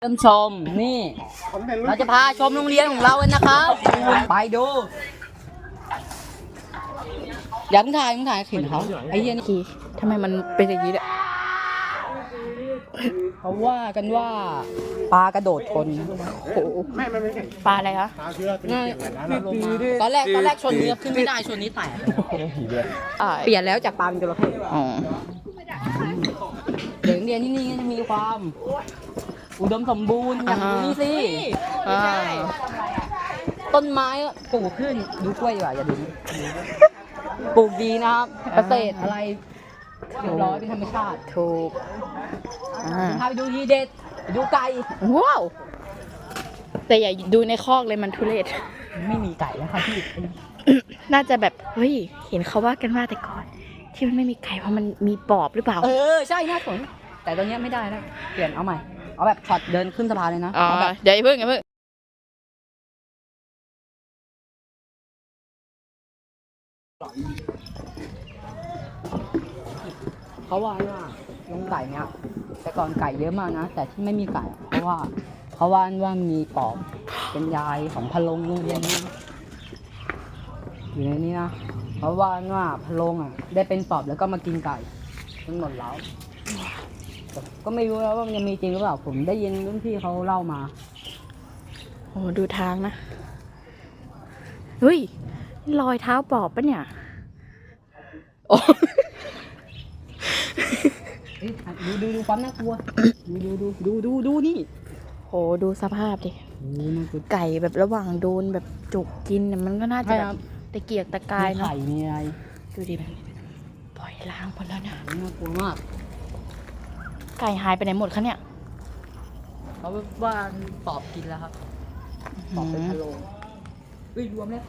เริ่มชมนี่เราจะพาชมโรงเรียนของเรากันนะครับ ไปดูอย่าเพิ่งถ่ายอย่าเพิ่งถ่ายเห็นเขาไอ้เหี้ยนี่ทีทำไมมันเป็นอย่างนี้เนี่ยเขาว่ากันว่าปลากระโดดชนโอ้โหปลาอะไรคะตอนแรกตอนแรกชนนี้ขึ้นไม่ได้ชนนี้แตกอ่าเปลี่ยนแล้วจากปลาเป็นจระเข้อ๋อเด็กเรียนที่นี่ก็จะมีความ อุดมสมบูรณ์อย่างนี้สิอ่าต้นไม้ปลูกขึ้นดูกล้วยดีกว่าอย่าดูปลูกดีนะครับเกษตรอะไรเรียบร้อยเป็นธรรมชาติถูกอ่าพาไปดูทีเด็ดไปดูไก่ว้าวแต่อย่าดูในคอกเลยมันทุเรศไม่มีไก่แล้วค่ะพี่ น่าจะแบบเฮ้ยเห็นเขาว่ากันว่าแต่ก่อน ที่มันไม่มีไก่เพราะมันมีปอบหรือเปล่า เออใช่น่าสนแต่ตอนเนี้ยไม่ได้แล้วเปลี่ยนเอาใหม่ เอาแบบช็อตเดินขึ้นสะพานเลยนะอ๋อเอาแบบเดี๋ยวอย่าเพิ่งอย่าเพิ่งเขาว่าว่าลงไก่เนี้ยแต่ก่อนไก่เยอะมากนะ แต่ที่ไม่มีไก่เพราะว่าเขาว่าว่ามีปอบเป็นยายของพะโลงโรงเรียนนี้อยู่ในนี้นะเพราะว่าว่าพะโลงอะ ได้เป็นปอบแล้วก็มากินไก่จนหมดแล้วแต่ ก็ไม่รู้แล้วว่ามันยังมีจริงหรือเปล่าผมได้ยินรุ่นพี่เขาเล่ามาโอ้ดูทางนะเฮ้ยนี่รอยเท้าปอบปะเนี่ยโอ้เอ้ยดูดูดูความน่ากลัวดูดูดูดูดูดูนี่โหดูสภาพดิโอ้น่ากลัวไก่แบบระหว่างโดนแบบจุกกินเนี่ยมันก็น่าจะใช่แบครับบตะเกียกตะกายมีเนาะไข่มีอะไรดูดิแบบปล่อยล้างหมดแล้วนะโอ้น่ากลัวมาก ไก่หายไปไหนหมดคะเนี่ยเขาว่าปอบกินแล้วครับปอบเป็นพะโลงเฮ้ยรวมแล้ว